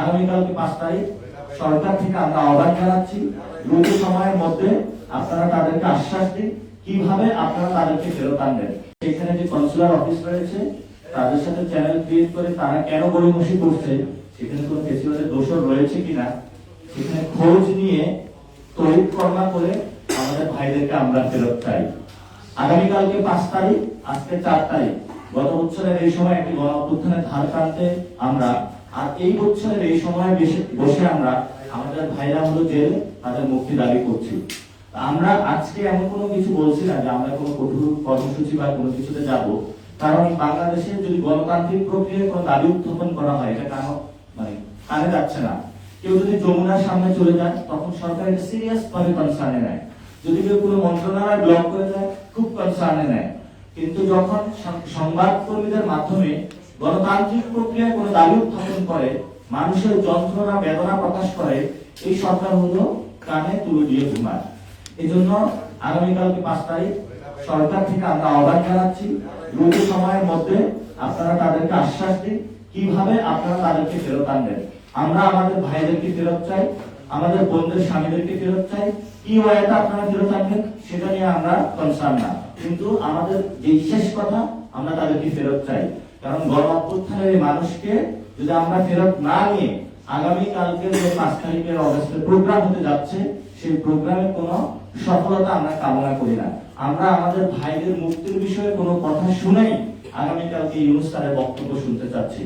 আগামীকালকে পাঁচ তারিখ সরকার থেকে আমরা আহ্বান জানাচ্ছি, দ্রুত সময়ের মধ্যে আপনারা তাদেরকে আশ্বাস দিন, কীভাবে আপনারা তাদেরকে ফেরত আনবেন। এখানে যে কনসুলার অফিস রয়েছে, তাদের সাথে চ্যানেল ক্রিয়েট করে তারা কেন গড়িমসি করছে, সেখানে কোনো ফেস্টিভ্যালের দোষর রয়েছে কিনা, সেখানে খোঁজ নিয়ে তড়িৎ কর্মা করে আমাদের ভাইদেরকে আমরা ফেরত চাই। আগামীকালকে পাঁচ তারিখ, আজকে চার তারিখ। গত বছরের এই সময় একটি গণ অভ্যুত্থানের ধার টানতে আমরা আর এই বছরের এই সময় বসে আমরা আমাদের ভাইরা হলো জেলে, তাদের মুক্তি দাবি করছি। আমরা আজকে এমন কোনো কিছু বলছি না যে আমরা কোনো কঠোর কর্মসূচি বা কোনো কিছুতে যাব। কারণ বাংলাদেশে যদি গণতান্ত্রিক প্রক্রিয়ায় কোনো দাবি উত্থাপন করা হয়, এটা কেন মানে কানে যাচ্ছে না। কেউ যদি যমুনার সামনে চলে যায়, তখন সরকার এটা সিরিয়াস ভাবে কনসার্নে নেয়। যদি কেউ কোনো মন্ত্রণালয় ব্লক করে দেয়, খুব কনসার্নে নেয়। কিন্তু যখন সংবাদ কর্মীদের মাধ্যমে গণতান্ত্রিক প্রক্রিয়ায় কোনো দাবি উত্থাপন করে, মানুষের যন্ত্রণা, বেদনা প্রকাশ করে, এই সরকার হলো কানে তুলে দিয়ে ঘুমায়। এই জন্য আগামীকালকে পাঁচ তারিখ সরকার থেকে আমরা আহ্বান জানাচ্ছি, দ্রুত সময়ের মধ্যে আপনারা তাদেরকে আশ্বাস দিন, কীভাবে আপনারা তাদেরকে ফেরত আনবেন। আমরা আমাদের ভাইদেরকে ফেরত চাই, আমাদের বোনদের স্বামীদেরকে ফেরত চাই, কি ওয়াইতে আপনারা ফেরত আনবেন সেটা নিয়ে আমরা কনসার্ন না। কিন্তু আমাদের যে বিশেষ কথা, আমরা তাদেরকে ফেরত চাই। কারণ গণ অভ্যুত্থানের মানুষকে যদি আমরা ফেরত না নিয়ে আগামী কালকে যে পাঁচ তারিখের অগস্টের প্রোগ্রাম হতে যাচ্ছে, সেই প্রোগ্রামে কোনো সফলতা আমরা কামনা করি না। আমরা আমাদের ভাইদের মুক্তির বিষয়ে কোনো কথা শুনেই আগামীকালকে ইউনুস স্যারের বক্তব্য শুনতে চাচ্ছি।